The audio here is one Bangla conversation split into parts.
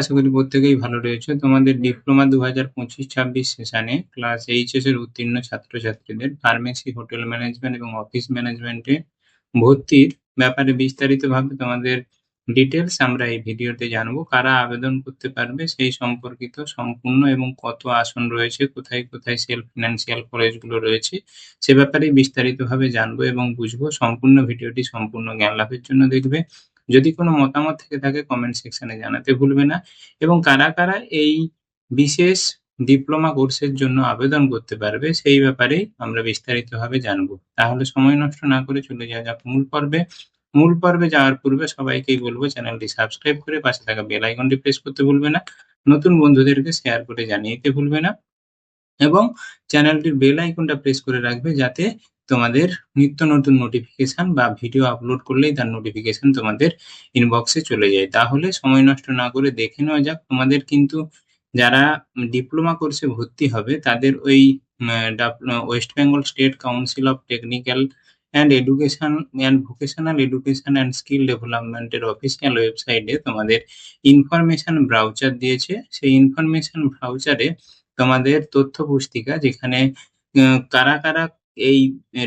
আশা করি প্রত্যেকেই ভালো রয়েছে। তোমাদের ডিপ্লোমা দু হাজার পঁচিশ ছাব্বিশ সেশনে ক্লাস এইচএস এর উত্তীর্ণ ছাত্রছাত্রীদের ফার্মেসি হোটেল ম্যানেজমেন্ট এবং অফিস ম্যানেজমেন্টে ভর্তির ব্যাপারে বিস্তারিতভাবে তোমাদের ডিটেলস আমরা এই ভিডিওতে জানব। কারা আবেদন করতে পারবে, সেই সম্পর্কিত সম্পূর্ণ এবং কত আসন রয়েছে, কোথায় কোথায় সেলফ ফিনান্সিয়াল কলেজগুলো রয়েছে, সে ব্যাপারে বিস্তারিতভাবে জানব এবং বুঝব। সম্পূর্ণ ভিডিওটি সম্পূর্ণ জ্ঞান লাভের জন্য দেখবে। যদি কোনো মতামত থেকে থাকে কমেন্ট সেকশনে জানাতে ভুলবে না। এবং কারা কারা এই বিশেষ ডিপ্লোমা কোর্সের জন্য আবেদন করতে পারবে, সেই ব্যাপারেই আমরা বিস্তারিতভাবে জানব। তাহলে সময় নষ্ট না করে চলে যাওয়া যাক মূল পর্বে। মূল পর্বে যাওয়ার পূর্বে সবাইকেই বলব, চ্যানেলটি সাবস্ক্রাইব করে পাশে থাকা বেল আইকনটি প্রেস করতে ভুলবে না। নতুন বন্ধুদেরকে শেয়ার করে জানিয়ে দিতে ভুলবে না। এবং চ্যানেলটির বেল আইকনটা প্রেস করে রাখবে যাতে তোমাদের নিত্য নতুন নোটিফিকেশন বা ভিডিও আপলোড করলেই তার নোটিফিকেশন তোমাদের ইনবক্সে চলে যায়। তাহলে সময় নষ্ট না করে দেখে নেওয়া যাক, তোমাদের কিন্তু যারা ডিপ্লোমা কোর্সে ভর্তি হবে, তাদের ওই West Bengal State Council of Technical and Education and Vocational Education and Skill ডেভেলপমেন্টের অফিসিয়াল ওয়েবসাইটে তোমাদের ইনফরমেশন ব্রাউচার দিয়েছে। সেই ইনফরমেশন ব্রাউচারে তোমাদের তথ্য পুস্তিকা যেখানে কারা কারা এই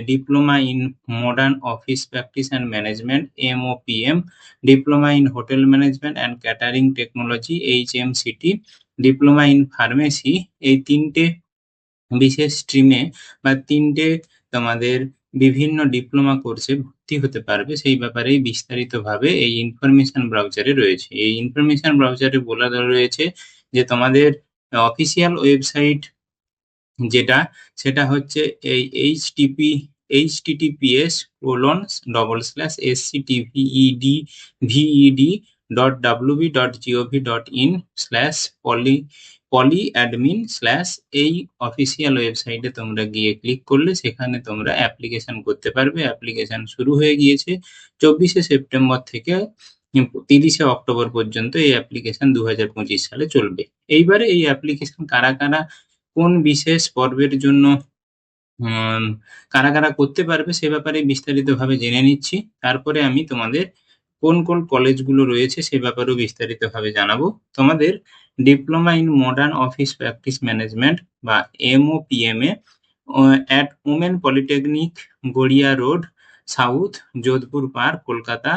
diploma in modern office practice and management MOPM diploma in hotel management and catering technology H M CT diploma in pharmacy এই তিনটে বিশেষ স্ট্রিমে বা তিনটে তোমাদের বিভিন্ন ডিপ্লোমা কোর্সে ভর্তি হতে পারবে, সেই ব্যাপারেই বিস্তারিতভাবে এই ইনফরমেশন ব্রাউচারে রয়েছে। এই ইনফরমেশন ব্রাউচারে বলা রয়েছে যে তোমাদের অফিসিয়াল ওয়েবসাইট যেটা, সেটা হচ্ছে এই H TP H TTPS colon double slash S C TVED VED dot WB dot GOV dot in slash poly poly admin slash এই অফিসিয়াল ওয়েবসাইটে তোমরা গিয়ে ক্লিক করলে সেখানে তোমরা অ্যাপ্লিকেশন করতে পারবে। অ্যাপ্লিকেশন শুরু হয়ে গিয়েছে চব্বিশে সেপ্টেম্বর থেকে তিরিশে অক্টোবর পর্যন্ত এই অ্যাপ্লিকেশন দু হাজার পঁচিশ সালে চলবে। এইবারে এই অ্যাপ্লিকেশন কারা কারা কোন বিশেষ পর্বের জন্য কারা কারা করতে পারবে সে ব্যাপারে বিস্তারিতভাবে জেনে নিচ্ছি। তারপরে আমি তোমাদের কোন কোন কলেজগুলো রয়েছে সে ব্যাপারেও বিস্তারিতভাবে জানাব। তোমাদের diploma in modern office practice management বা MOPMA at women polytechnic Garia road, south Jodhpur park, Kolkata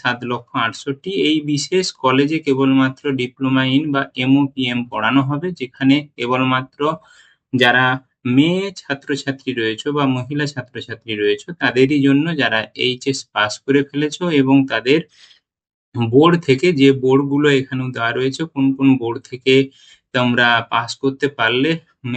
সাত লক্ষ আটষট্টি। এই বিশেষ কলেজে কেবলমাত্র ডিপ্লোমা ইন বা এমওপিএম পড়ানো হবে, যেখানে কেবলমাত্র যারা মেয়ে ছাত্রছাত্রী রয়েছে বা মহিলা ছাত্রছাত্রী রয়েছে, তাদেরই জন্য যারা এইচএস পাস করে ফেলেছো এবং তাদের বোর্ড থেকে যে বোর্ডগুলো এখানেও দেওয়া রয়েছে, কোন কোন বোর্ড থেকে তোমরা পাস করতে পারলে,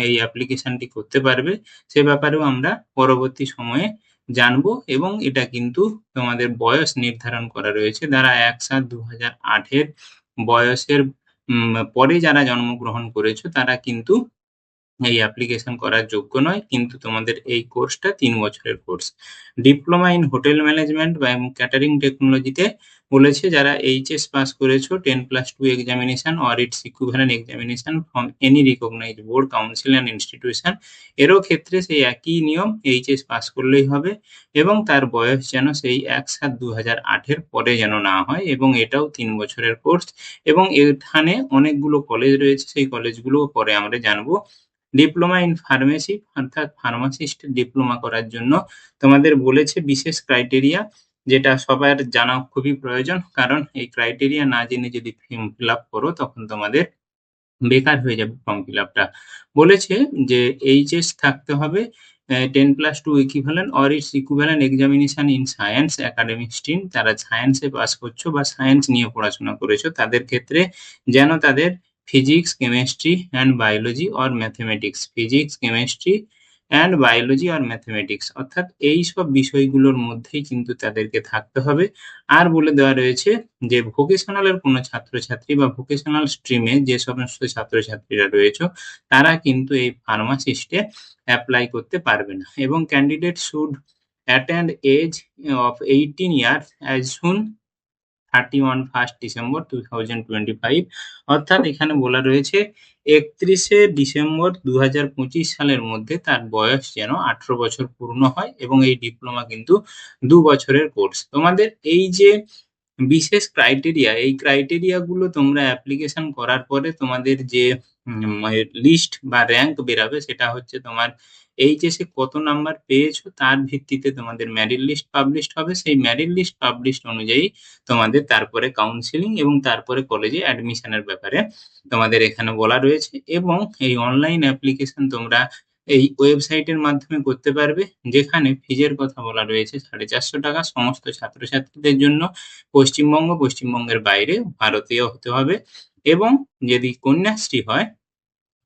এই অ্যাপ্লিকেশনটি করতে পারবে, সে ব্যাপারেও আমরা পরবর্তী সময়ে জানব এবং এটা কিন্তু তোমাদের বয়স নির্ধারণ করা রয়েছে। যারা এক সাত দু হাজার বয়সের পরে যারা জন্মগ্রহণ করেছ তারা কিন্তু এই অ্যাপ্লিকেশন করার যোগ্য নয়। কিন্তু তোমাদের এই কোর্সটা তিন বছরের course diploma in hotel management বা ক্যাটারিং টেকনোলজিতে বলেছে, যারা এইচএস পাস করেছ ten plus two examination or its equivalent examination from any recognise board council and institution এরও ক্ষেত্রে সেই একই নিয়ম এইচএস পাস করলেই হবে এবং তার বয়স যেন সেই এক সাত দু হাজার আটের পরে যেন না হয় এবং এটাও তিন বছরের কোর্স এবং এখানে অনেকগুলো কলেজ রয়েছে, সেই কলেজগুলো পরে আমরা জানব। ডিপ্লোমা ইন ফার্মেসি অর্থাৎ ফার্মাসিস্ট ডিপ্লোমা করার জন্য তোমাদের বলেছে বিশেষ ক্রাইটেরিয়া যেটা সবার জানা খুবই প্রয়োজন, কারণ এই ক্রাইটেরিয়া না জেনে যদি ফর্ম ফিল আপ করো, তখন তোমাদের বেকার হয়ে যাবে ফর্ম ফিল আপটা বলেছে যে এইচএস থাকতে হবে ten plus two equivalent or its equivalent examination in science academic stream তারা সায়েন্সে পাস করছ বা সায়েন্স নিয়ে পড়াশোনা করেছ, তাদের ক্ষেত্রে যেন তাদের physics chemistry and biology or mathematics physics chemistry and biology or mathematics, অর্থাৎ এই সব বিষয়গুলোর মধ্যেই কিন্তু তাদেরকে থাকতে হবে। আর বলে দেওয়া রয়েছে যে ভোকেশনালের কোনো ছাত্রছাত্রী বা ভোকেশনাল স্ট্রিমে যে সমস্ত ছাত্রছাত্রীরা রয়েছে, তারা কিন্তু এই ফার্মাসিস্টে অ্যাপ্লাই করতে পারবে না। এবং candidate should attend age of eighteen years as soon thirty one first December two thousand twenty five অর্থাৎ এখানে বলা রয়েছে, একত্রিশে ডিসেম্বর দু হাজার পঁচিশ সালের মধ্যে তার বয়স যেন আঠেরো বছর পূর্ণ হয় এবং এই ডিপ্লোমা কিন্তু দু বছরের কোর্স তোমাদের এই যে বিশেষ ক্রাইটেরিয়া এই ক্রাইটেরিয়া গুলো তোমরা অ্যাপ্লিকেশন করার পরে তোমাদের যে লিস্ট বা র‍্যাংক বেরাবে সেটা হচ্ছে তোমার এইচএস কত নাম্বার পেয়েছ তার ভিত্তিতে তোমাদের মেরিট লিস্ট পাবলিশড হবে। সেই মেরিট লিস্ট পাবলিশড অনুযায়ী তোমাদের তারপরে কাউন্সেলিং এবং তারপরে কলেজে অ্যাডমিশন এর ব্যাপারে তোমাদের এখানে বলা রয়েছে এবং এই অনলাইন অ্যাপ্লিকেশন তোমরা এই ওয়েবসাইটের মাধ্যমে করতে পারবে, যেখানে ফিজের কথা বলা রয়েছে সাড়ে চারশো টাকা সমস্ত ছাত্রছাত্রীদের জন্য পশ্চিমবঙ্গ, পশ্চিমবঙ্গের বাইরে ভারতীয় হতে হবে এবং যদি কন্যাশ্রী হয়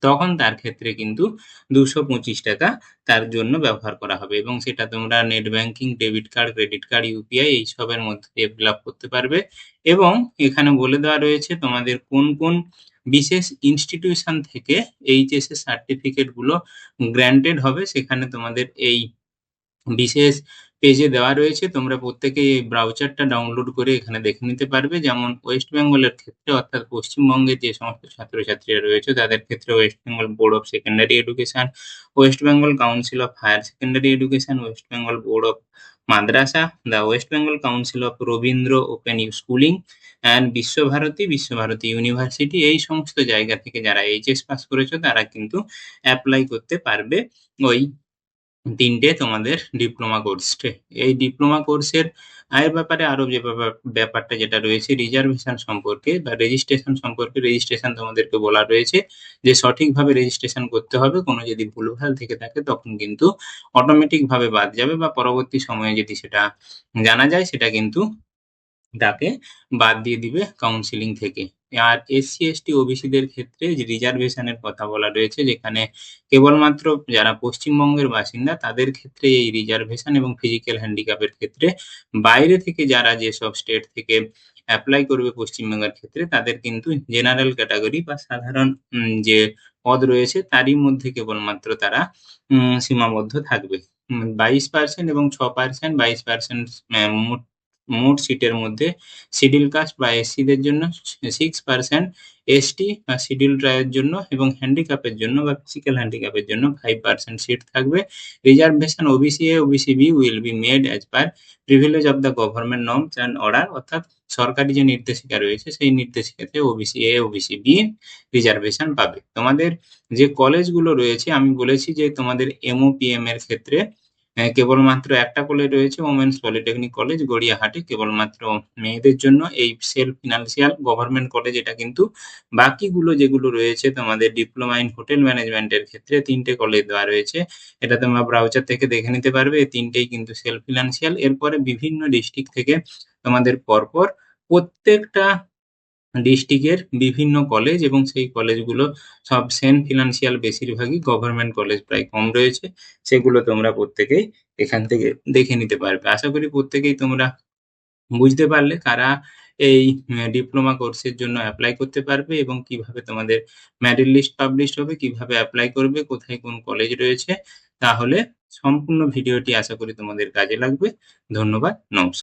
তখন তার ক্ষেত্রে কিন্তু দুশো পঁচিশ টাকা তার জন্য ব্যবহার করা হবে এবং সেটা তোমরা net banking debit card credit card UPI এইসবের মধ্যে দিয়ে ফিল করতে পারবে এবং এখানে বলে দেওয়া রয়েছে তোমাদের কোন কোন বিশেষ ইনস্টিটিউশন থেকে এইচএস এর সার্টিফিকেটগুলো গ্র্যান্টেড হবে সেখানে তোমাদের এই বিশেষ পেজে দেওয়া রয়েছে, তোমরা প্রত্যেকেই এই ব্রাউচারটা ডাউনলোড করে এখানে দেখে নিতে পারবে। যেমন ওয়েস্ট বেঙ্গলের ক্ষেত্রে, অর্থাৎ পশ্চিমবঙ্গের যে সমস্ত ছাত্রছাত্রীরা রয়েছে, তাদের ক্ষেত্রে West Bengal Board of Secondary Education West Bengal Council of Higher Secondary Education West Bengal Board of Madrasah the West Bengal Council of Rabindra Open Schooling and Visva-Bharati Visva-Bharati University এই সমস্ত জায়গা থেকে যারা এইচএস পাস করেছ, তারা কিন্তু অ্যাপ্লাই করতে পারবে ওই তিনটে তোমাদের ডিপ্লোমা কোর্সে এই ডিপ্লোমা কোর্সের এর ব্যাপারে আরও যে ব্যাপার ব্যাপারটা যেটা রয়েছে রিজার্ভেশন সম্পর্কে বা রেজিস্ট্রেশন সম্পর্কে রেজিস্ট্রেশন তোমাদেরকে বলা রয়েছে যে সঠিকভাবে রেজিস্ট্রেশন করতে হবে। কোনো যদি ভুলভাল থেকে থাকে, তখন কিন্তু অটোমেটিক ভাবে বাদ যাবে বা পরবর্তী সময়ে যদি সেটা জানা যায়, সেটা কিন্তু তাকে বাদ দিয়ে দিবে কাউন্সিলিং থেকে। আর এসসি এসটি ওবিসিদের ক্ষেত্রে যে রিজার্ভেশনের কথা বলা রয়েছে, যেখানে কেবলমাত্র যারা পশ্চিমবঙ্গের বাসিন্দা, তাদের ক্ষেত্রে এই রিজার্ভেশন এবং ফিজিক্যাল হ্যান্ডিক্যাপের ক্ষেত্রে বাইরে থেকে যারা যেসব স্টেট থেকে অ্যাপ্লাই করবে পশ্চিমবঙ্গের ক্ষেত্রে, তাদের কিন্তু জেনারেল ক্যাটাগরি বা সাধারণ যে পদ রয়েছে, তারই মধ্যে কেবলমাত্র তারা সীমাবদ্ধ থাকবে। বাইশ পার্সেন্ট এবং ছ পার্সেন্ট বাইশ পার্সেন্ট মোট মোট সিটের মধ্যে শিডিউল কাস্ট বা এসসিদের জন্য সিক্স পার্সেন্ট এসটি বা শিডিউল ট্রাইবের জন্য এবং হ্যান্ডিক্যাপের জন্য বা ফিজিক্যাল হ্যান্ডিক্যাপের জন্য ফাইভ পার্সেন্ট সিট থাকবে। Reservation OBC A OBC B will be made as per privilege of the government norms and order অর্থাৎ সরকারি যে নির্দেশিকা রয়েছে, সেই নির্দেশিকাতে OBC A OBC B reservation পাবে। তোমাদের যে কলেজগুলো রয়েছে, আমি বলেছি যে তোমাদের এমওপিএম এর ক্ষেত্রে কেবলমাত্র একটা কলেজ রয়েছে ওমেন্স পলিটেকনিক কলেজ গড়িয়াহাটে। কেবলমাত্র মেয়েদের জন্য এই সেলফ ফিনান্সিয়াল গভর্নমেন্ট কলেজ এটা কিন্তু বাকিগুলো যেগুলো রয়েছে, তোমাদের ডিপ্লোমা ইন হোটেল ম্যানেজমেন্টের ক্ষেত্রে তিনটে কলেজ দেওয়া রয়েছে। এটা তোমরা ব্রাউজার থেকে দেখে নিতে পারবে, এই তিনটেই কিন্তু সেলফ ফিনান্সিয়াল এরপরে বিভিন্ন ডিস্ট্রিক্ট থেকে তোমাদের পরপর প্রত্যেকটা ডিস্ট্রিক্টের বিভিন্ন কলেজ এবং সেই কলেজগুলো সব সেম ফিনান্সিয়াল বেশিরভাগই গভর্নমেন্ট কলেজ প্রায় কম রয়েছে। সেগুলো তোমরা প্রত্যেকেই এখান থেকে দেখে নিতে পারবে। আশা করি প্রত্যেকেই তোমরা বুঝতে পারলে কারা এই ডিপ্লোমা কোর্সের জন্য অ্যাপ্লাই করতে পারবে এবং কীভাবে তোমাদের মেরিট লিস্ট পাবলিশ হবে, কীভাবে অ্যাপ্লাই করবে, কোথায় কোন কলেজ রয়েছে। তাহলে সম্পূর্ণ ভিডিওটি আশা করি তোমাদের কাজে লাগবে। ধন্যবাদ, নমস্কার।